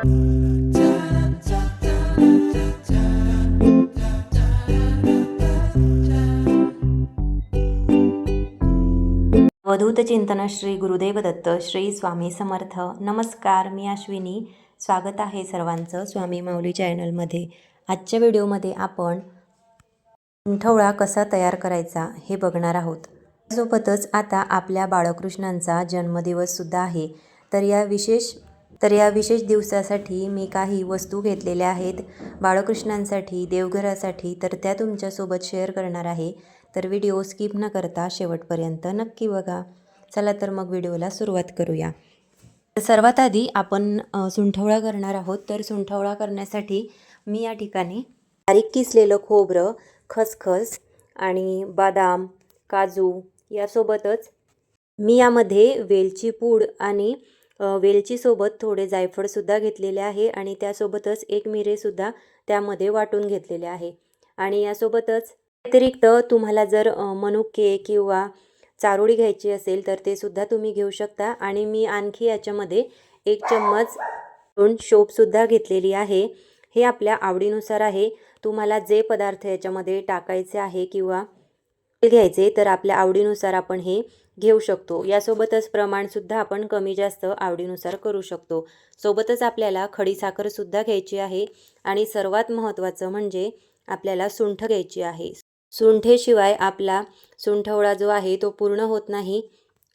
अवधूत चिंतन श्री गुरुदेव दत्त श्री स्वामी समर्थ. नमस्कार मी अश्विनी. स्वागत आहे सर्वांचं स्वामी माऊली चॅनलमध्ये. आजच्या व्हिडिओमध्ये आपण कुंठवळा कसा तयार करायचा हे बघणार आहोत. सोबतच आता आपल्या बाळकृष्णांचा जन्मदिवससुद्धा आहे. तर या विशेष तर या विशेष दिवसासाठी मी काही वस्तू घेतलेल्या आहेत. बाळकृष्णांसाठी देवघरासाठी तर त्या तुमच्यासोबत शेअर करणार आहे. तर व्हिडिओ स्किप न करता शेवटपर्यंत नक्की बघा. चला तर मग व्हिडिओला सुरुवात करूया. तर सर्वात आधी आपण सुंठवळा करणार आहोत. तर सुंठवळा करण्यासाठी मी या ठिकाणी बारीक किसलेलं खोबरं खसखस आणि बदाम काजू यासोबतच मी यामध्ये वेलची पूड आणि वेलचीसोबत थोडे जायफळसुद्धा घेतलेले आहे आणि त्यासोबतच एक मिरेसुद्धा त्यामध्ये वाटून घेतलेले आहे. आणि यासोबतच व्यतिरिक्त तुम्हाला जर मनुके किंवा चारोळी घ्यायची असेल तर ते सुद्धा तुम्ही घेऊ शकता. आणि मी आणखी याच्यामध्ये एक चम्मच दोन शोपसुद्धा घेतलेली आहे. हे आपल्या आवडीनुसार आहे. तुम्हाला जे पदार्थ याच्यामध्ये टाकायचे आहे किंवा घ्यायचे तर आपल्या आवडीनुसार आपण हे घेऊ शकतो. यासोबतच प्रमाणसुद्धा आपण कमी जास्त आवडीनुसार करू शकतो. सोबतच आपल्याला खडीसाखरसुद्धा घ्यायची आहे आणि सर्वात महत्त्वाचं म्हणजे आपल्याला सुंठ घ्यायची आहे. सुंठेशिवाय आपला सुंठवळा जो आहे तो पूर्ण होत नाही.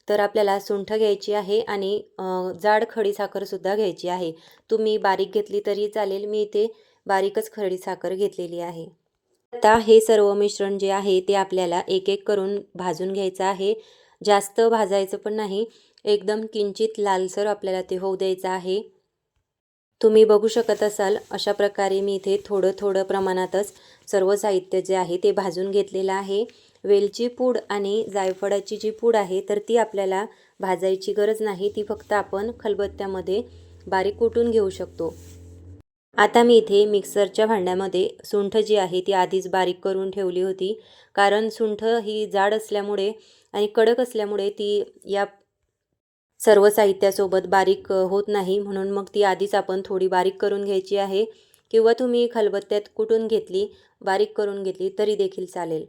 तर आपल्याला सुंठ घ्यायची आहे आणि जाड जाड खडीसाखरसुद्धा घ्यायची आहे. तुम्ही बारीक घेतली तरी चालेल. मी इथे बारीकच खडीसाखर घेतलेली आहे. आता हे सर्व मिश्रण जे आहे ते आपल्याला एक एक करून भाजून घ्यायचं आहे. जास्त भाजायचं पण नाही. एकदम किंचित लालसर आपल्याला ते होऊ द्यायचं आहे. तुम्ही बघू शकत असाल अशा प्रकारे मी इथे थोडं थोडं प्रमाणातच सर्व साहित्य जे आहे ते भाजून घेतलेलं आहे. वेलची पूड आणि जायफळाची जी पूड आहे तर ती आपल्याला भाजायची गरज नाही. ती फक्त आपण खलबत्त्यामध्ये बारीक कुटून घेऊ शकतो. आता मी इथे मिक्सरच्या भांड्यामध्ये सुंठ जी आहे ती आधीच बारीक करून ठेवली होती. कारण सुंठ ही जाड असल्यामुळे आणि कडक असल्यामुळे ती या सर्व साहित्यासोबत बारीक होत नाही. म्हणून मग ती आधीच आपण थोडी बारीक करून घ्यायची आहे किंवा तुम्ही खलबत्त्यात कुटून घेतली बारीक करून घेतली तरी देखील चालेल.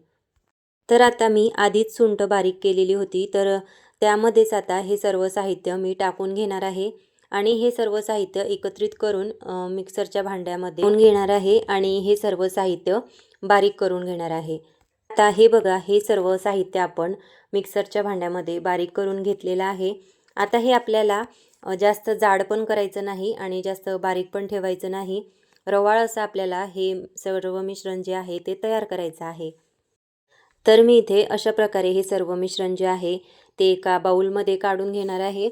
तर आता मी आधीच सुंठ बारीक केलेली होती. तर त्यामध्येच आता हे सर्व साहित्य मी टाकून घेणार आहे आणि हे सर्व साहित्य एकत्रित करून मिक्सरच्या भांड्यामध्ये ठेवून घेणार आहे आणि हे सर्व साहित्य बारीक करून घेणार आहे. आता हे बघा हे सर्व साहित्य आपण मिक्सरच्या भांड्यामध्ये बारीक करून घेतलेलं आहे. आता हे आपल्याला जास्त जाड पण करायचं नाही आणि जास्त बारीक पण ठेवायचं नाही. रवाळ असं आपल्याला हे सर्व मिश्रण जे आहे ते तयार करायचं आहे. तर मी इथे अशा प्रकारे हे सर्व मिश्रण जे आहे ते एका बाऊलमध्ये काढून घेणार आहे.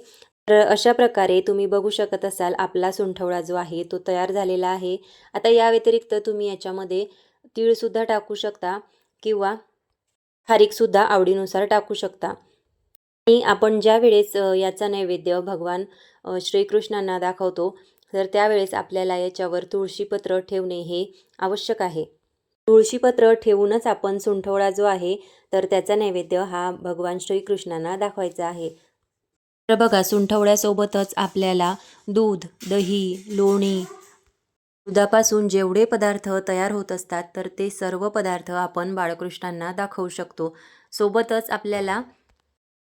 तर अशा प्रकारे तुम्ही बघू शकत असाल आपला सुंठवळा जो आहे तो तयार झालेला आहे. आता या व्यतिरिक्त तुम्ही याच्यामध्ये तीळसुद्धा टाकू शकता. किंवा खारीकसुद्धा आवडीनुसार टाकू शकता. आणि आपण ज्या वेळेस याचा नैवेद्य भगवान श्रीकृष्णांना दाखवतो तर त्यावेळेस आपल्याला याच्यावर तुळशीपत्र ठेवणे हे आवश्यक आहे. तुळशीपत्र ठेवूनच आपण सुंठवळा जो आहे तर त्याचा नैवेद्य हा भगवान श्रीकृष्णांना दाखवायचा आहे. तर बघा सुंठवळ्यासोबतच आपल्याला दूध दही लोणी दुधापासून जेवढे पदार्थ तयार होत असतात तर ते सर्व पदार्थ आपण बाळकृष्णांना दाखवू शकतो. सोबतच आपल्याला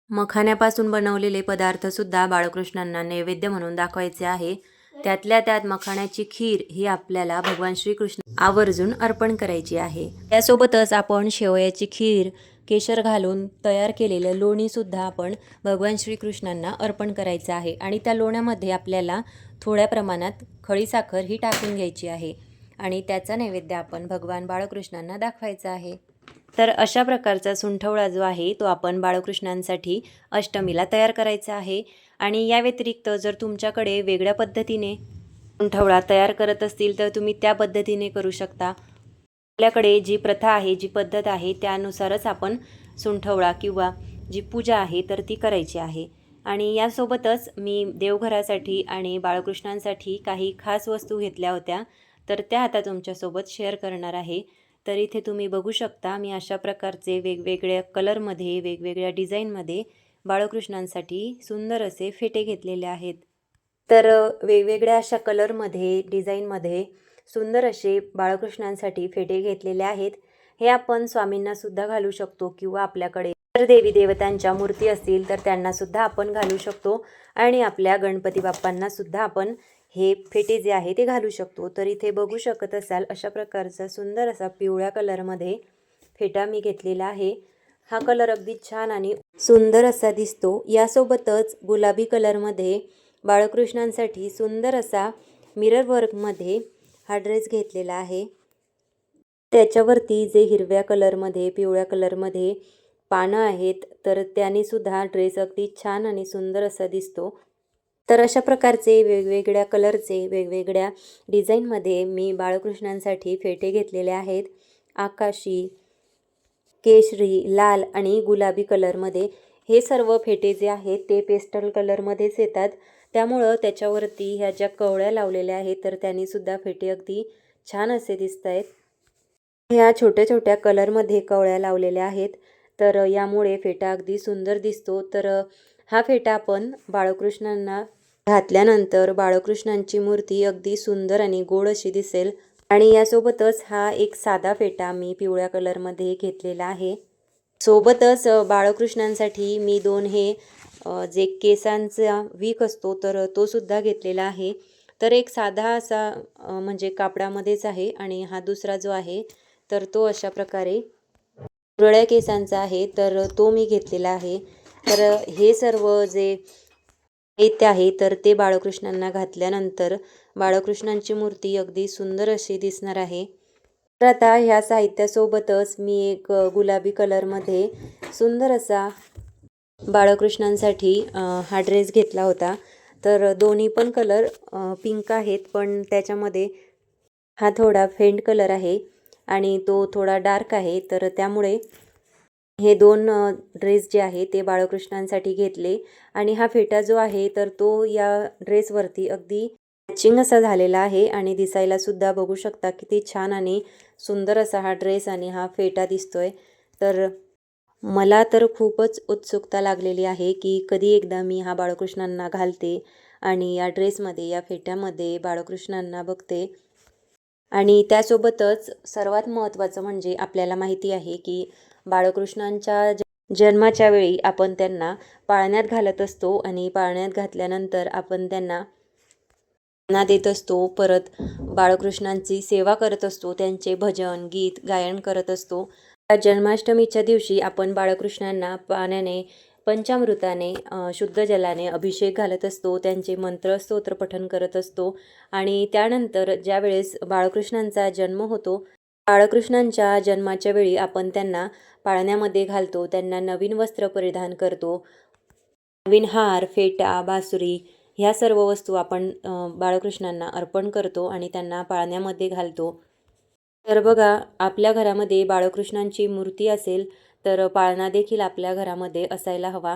मखाण्यापासून बनवलेले पदार्थसुद्धा बाळकृष्णांना नैवेद्य म्हणून दाखवायचे आहे. त्यातल्या त्यात मखाण्याची खीर ही आपल्याला भगवान श्रीकृष्ण आवर्जून अर्पण करायची आहे. त्यासोबतच आपण शेवयाची खीर केशर घालून तयार केलेलं लोणीसुद्धा आपण भगवान श्रीकृष्णांना अर्पण करायचं आहे. आणि त्या लोण्यामध्ये आपल्याला थोड्या प्रमाणात खळीसाखर ही टाकून घ्यायची आहे. आणि त्याचा नैवेद्य आपण भगवान बाळकृष्णांना दाखवायचा आहे. तर अशा प्रकारचा सुंठवळा जो आहे तो आपण बाळकृष्णांसाठी अष्टमीला तयार करायचा आहे. आणि या व्यतिरिक्त जर तुमच्याकडे वेगळ्या पद्धतीने सुंठवळा तयार करत असतील तर तुम्ही त्या पद्धतीने करू शकता. आपल्याकडे जी प्रथा आहे जी पद्धत आहे त्यानुसारच आपण सुंठवळा किंवा जी पूजा आहे तर ती करायची आहे. आणि यासोबतच मी देवघरासाठी आणि बाळकृष्णांसाठी काही खास वस्तू घेतल्या होत्या तर त्या आता तुमच्यासोबत शेअर करणार आहे. तर इथे तुम्ही बघू शकता मी अशा प्रकारचे वेगवेगळ्या कलरमध्ये वेगवेगळ्या डिझाईनमध्ये बाळकृष्णांसाठी सुंदर असे फेटे घेतलेले आहेत. तर वेगवेगळ्या अशा कलरमध्ये डिझाईनमध्ये सुंदर असे बाळकृष्णांसाठी फेटे घेतलेले आहेत. हे आपण स्वामींना सुद्धा घालू शकतो किंवा आपल्याकडे जर देवी देवतांच्या मूर्ती असतील तर त्यांना सुद्धा आपण घालू शकतो आणि आपल्या गणपती बाप्पांना सुद्धा आपण हे फेटे जे आहे ते घालू शकतो. तर इथे बघू शकत असाल अशा प्रकारचा सुंदर असा पिवळ्या कलरमध्ये फेटा मी घेतलेला आहे. हा कलर अगदी छान आणि सुंदर असा दिसतो. यासोबतच गुलाबी कलरमध्ये बाळकृष्णांसाठी सुंदर असा मिरर वर्कमध्ये हा ड्रेस घेतलेला आहे. त्याच्यावरती जे हिरव्या कलरमध्ये पिवळ्या कलरमध्ये पानं आहेत तर त्याने सुद्धा ड्रेस अगदी छान आणि सुंदर असा दिसतो. तर अशा प्रकारचे वेगवेगळ्या कलरचे वेगवेगळ्या डिझाईनमध्ये मी बाळकृष्णांसाठी फेटे घेतलेले आहेत. आकाशी केशरी लाल आणि गुलाबी कलरमध्ये हे सर्व फेटे जे आहेत ते पेस्टल कलरमध्येच येतात. त्यामुळं त्याच्यावरती ह्या ज्या कवळ्या लावलेल्या आहेत तर त्यांनी सुद्धा फेटे अगदी छान असे दिसत आहेत. ह्या छोट्या छोट्या कलरमध्ये कवळ्या लावलेल्या आहेत तर यामुळे फेटा अगदी सुंदर दिसतो. तर हा फेटा आपण बाळकृष्णांना घातल्यानंतर बाळकृष्णांची मूर्ती अगदी सुंदर आणि गोड अशी दिसेल. आणि यासोबतच हा एक साधा फेटा मी पिवळ्या कलरमध्ये घेतलेला आहे. सोबतच बाळकृष्णांसाठी मी दोन हे जे केसांचा वीक असतो तर तो सुद्धा घेतलेला आहे. तर एक साधा असा म्हणजे कापडामध्येच आहे आणि हा दुसरा जो आहे तर तो अशा प्रकारे कुरळ्या केसांचा आहे तर तो मी घेतलेला आहे. तर हे सर्व जे साहित्य आहे तर ते बाळकृष्णांना घातल्यानंतर बाळकृष्णांची मूर्ती अगदी सुंदर अशी दिसणार आहे. तर आता ह्या साहित्यासोबतच मी एक गुलाबी कलरमध्ये सुंदर असा बाळकृष्णांसाठी हा ड्रेस घेतला होता. तर दोन्ही पण कलर पिंक आहेत पण त्याच्यामध्ये हा थोडा फेंट कलर आहे आणि तो थोडा डार्क आहे. तर त्यामुळे हे दोन ड्रेस जे आहे ते बाळकृष्णांसाठी घेतले. आणि हा फेटा जो आहे तर तो या ड्रेसवरती अगदी मॅचिंग असा झालेला आहे आणि दिसायला सुद्धा बघू शकता किती छान आणि सुंदर असा हा ड्रेस आणि हा फेटा दिसतोय. तर मला तर खूपच उत्सुकता लागलेली आहे की कधी एकदा मी हा बाळकृष्णांना घालते आणि या ड्रेसमध्ये या फेट्यामध्ये बाळकृष्णांना बघते. आणि त्यासोबतच सर्वात महत्त्वाचं म्हणजे आपल्याला माहिती आहे की बाळकृष्णांच्या ज- जन्माच्या वेळी आपण त्यांना पाळण्यात घालत असतो आणि पाळण्यात घातल्यानंतर आपण त्यांना ना देत असतो परत बाळकृष्णांची सेवा करत असतो त्यांचे भजन गीत गायन करत असतो. जन्माष्टमीच्या दिवशी आपण बाळकृष्णांना पाण्याने पंचामृताने शुद्ध जलाने अभिषेक घालत असतो. त्यांचे मंत्र स्तोत्र पठण करत असतो. आणि त्यानंतर ज्यावेळेस बाळकृष्णांचा जन्म होतो बाळकृष्णांच्या जन्माच्या वेळी आपण त्यांना पाळण्यामध्ये घालतो. त्यांना नवीन वस्त्र परिधान करतो. नवीन हार फेटा बासुरी ह्या सर्व वस्तू आपण बाळकृष्णांना अर्पण करतो आणि त्यांना पाळण्यामध्ये घालतो. तर बघा आपल्या घरामध्ये बाळकृष्णांची मूर्ती असेल तर पाळणा देखील आपल्या घरामध्ये असायला हवा.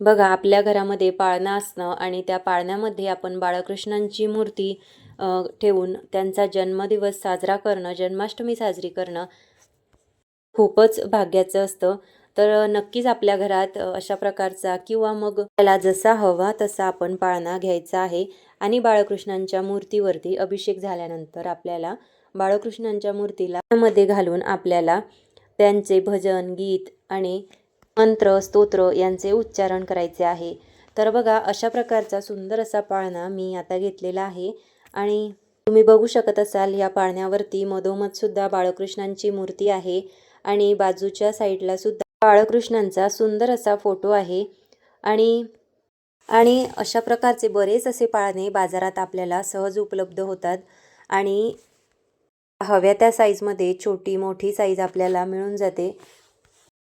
बघा आपल्या घरामध्ये पाळणा असणं आणि त्या पाळण्यामध्ये आपण बाळकृष्णांची मूर्ती ठेवून त्यांचा जन्मदिवस साजरा करणं जन्माष्टमी साजरी करणं खूपच भाग्याचं असतं. तर नक्कीच आपल्या घरात अशा प्रकारचा किंवा मग त्याला जसा हवा तसा आपण पाळणा घ्यायचा आहे आणि बाळकृष्णांच्या मूर्तीवरती अभिषेक झाल्यानंतर आपल्याला बाळकृष्णांच्या मूर्तीला मध्ये घालून आपल्याला त्यांचे भजन गीत आणि मंत्र स्तोत्र यांचे उच्चारण करायचे आहे. तर बघा अशा प्रकारचा सुंदर असा पाळणा मी आता घेतलेला आहे. आणि तुम्ही बघू शकत असाल या पाळण्यावरती मधोमधसुद्धा बाळकृष्णांची मूर्ती आहे. आणि बाजूच्या साईडला सुद्धा बाळकृष्णांचा सुंदर असा फोटो आहे. आणि आणि अशा प्रकारचे बरेच असे पाळणे बाजारात आपल्याला सहज उपलब्ध होतात. आणि हव्या त्या साईजमध्ये छोटी मोठी साईज आपल्याला मिळून जाते.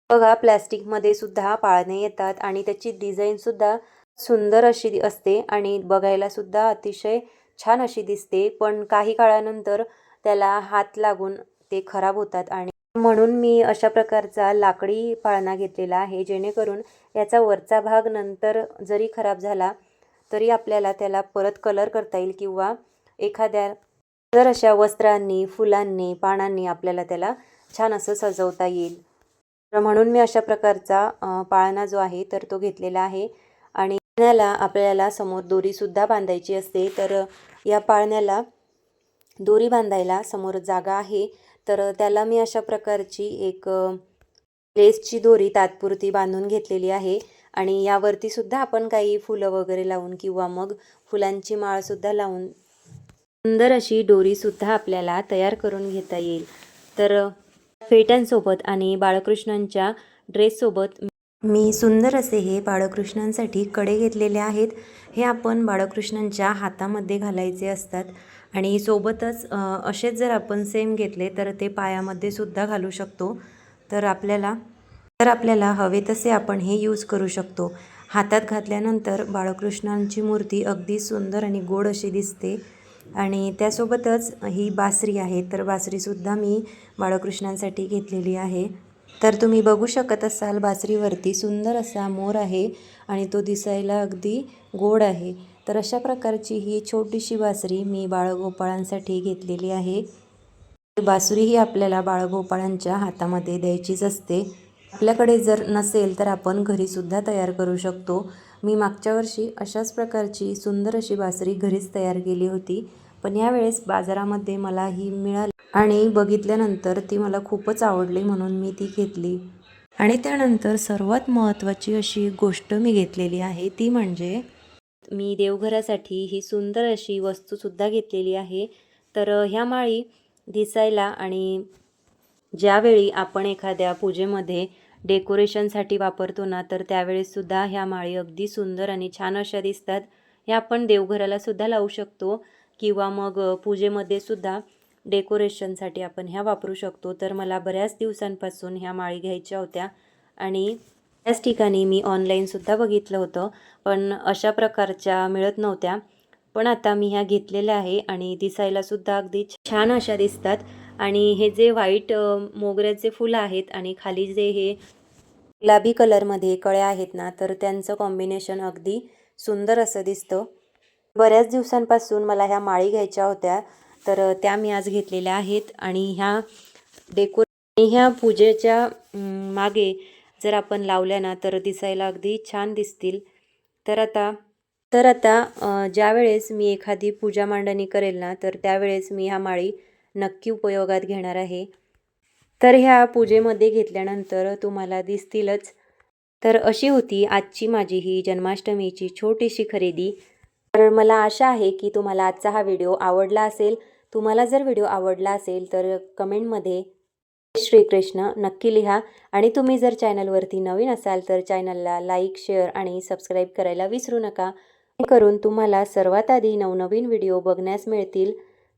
बघा प्लॅस्टिकमध्ये सुद्धा पाळणे येतात आणि त्याची डिझाईनसुद्धा सुंदर अशी असते आणि बघायला सुद्धा अतिशय छान अशी दिसते. पण काही काळानंतर त्याला हात लागून ते खराब होतात आणि म्हणून मी अशा प्रकारचा लाकडी पाळणा घेतलेला आहे. जेणेकरून याचा वरचा भाग नंतर जरी खराब झाला तरी आपल्याला त्याला परत कलर करता येईल किंवा एखाद्या जर अशा वस्त्रांनी फुलांनी पानांनी आपल्याला त्याला छान असं सजवता येईल. तर म्हणून मी अशा प्रकारचा पाळणा जो आहे तर तो घेतलेला आहे. आणि पाळण्याला आपल्याला समोर दोरीसुद्धा बांधायची असते. तर या पाळण्याला दोरी बांधायला समोर जागा आहे. तर त्याला मी अशा प्रकारची एक लेसची दोरी तात्पुरती बांधून घेतलेली आहे. आणि यावरतीसुद्धा आपण काही फुलं वगैरे लावून किंवा मग फुलांची माळसुद्धा लावून सुंदर अशी डोरीसुद्धा आपल्याला तयार करून घेता येईल. तर फेट्यांसोबत आणि बाळकृष्णांच्या ड्रेससोबत मी सुंदर असे हे बाळकृष्णांसाठी कडे घेतलेले आहेत. हे आपण बाळकृष्णांच्या हातामध्ये घालायचे असतात आणि सोबतच असेच जर आपण सेम घेतले तर ते पायामध्ये सुद्धा घालू शकतो. तर आपल्याला तर आपल्याला हवे तसे आपण हे यूज करू शकतो. हातात घातल्यानंतर बाळकृष्णांची मूर्ती अगदी सुंदर आणि गोड अशी दिसते. आणि त्यासोबतच ही बासरी आहे तर बासरीसुद्धा मी बाळकृष्णांसाठी घेतलेली आहे. तर तुम्ही बघू शकत असाल बासरीवरती सुंदर असा मोर आहे आणि तो दिसायला अगदी गोड आहे. तर अशा प्रकारची ही छोटीशी बासरी मी बाळगोपाळांसाठी घेतलेली आहे. बासुरी ही आपल्याला बाळगोपाळांच्या हातामध्ये द्यायचीच असते. आपल्याकडे जर नसेल तर आपण घरीसुद्धा तयार करू शकतो. मी मागच्या वर्षी अशाच प्रकारची सुंदर अशी बासरी घरीच तयार केली होती पण यावेळेस बाजारामध्ये मला ही मिळाली आणि बघितल्यानंतर ती मला खूपच आवडली म्हणून मी ती घेतली. आणि त्यानंतर सर्वात महत्त्वाची अशी गोष्ट मी घेतलेली आहे ती म्हणजे मी देवघरासाठी ही सुंदर अशी वस्तूसुद्धा घेतलेली आहे. तर ह्या माळी दिसायला आणि ज्यावेळी आपण एखाद्या पूजेमध्ये डेकोरेशनसाठी वापरतो ना तर त्यावेळेससुद्धा ह्या माळी अगदी सुंदर आणि छान अशा दिसतात. ह्या आपण देवघराला सुद्धा लावू शकतो किंवा मग पूजेमध्ये सुद्धा डेकोरेशनसाठी आपण ह्या वापरू शकतो. तर मला बऱ्याच दिवसांपासून ह्या माळी घ्यायच्या होत्या आणि त्याच ठिकाणी मी ऑनलाईनसुद्धा बघितलं होतं पण अशा प्रकारच्या मिळत नव्हत्या. पण आता मी ह्या घेतलेल्या आहे आणि दिसायलासुद्धा अगदी छान अशा दिसतात. आणि हे जे व्हाईट मोगऱ्याचे फुलं आहेत आणि खाली जे हे गुलाबी कलरमध्ये कळ्या आहेत ना तर त्यांचं कॉम्बिनेशन अगदी सुंदर असं दिसतं. बऱ्याच दिवसांपासून मला ह्या माळी घ्यायच्या होत्या तर त्या मी आज घेतलेल्या आहेत आणि ह्या डेको ह्या पूजेच्या मागे जर आपण लावल्या ना तर दिसायला अगदी छान दिसतील. तर आता तर आता ज्यावेळेस मी एखादी पूजा मांडणी करेल ना तर त्यावेळेस मी ह्या माळी नक्की उपयोगात घेणार आहे. तर ह्या पूजेमध्ये घेतल्यानंतर तुम्हाला दिसतीलच. तर अशी होती आजची माझी ही जन्माष्टमीची छोटीशी खरेदी. तर मला आशा आहे की तुम्हाला आजचा हा व्हिडिओ आवडला असेल. तुम्हाला जर व्हिडिओ आवडला असेल तर कमेंटमध्ये श्रीकृष्ण नक्की लिहा. आणि तुम्ही जर चॅनलवरती नवीन असाल तर चॅनलला लाईक शेअर आणि सबस्क्राईब करायला विसरू नका. करून तुम्हाला सर्वात आधी नवनवीन व्हिडिओ बघण्यास मिळतील.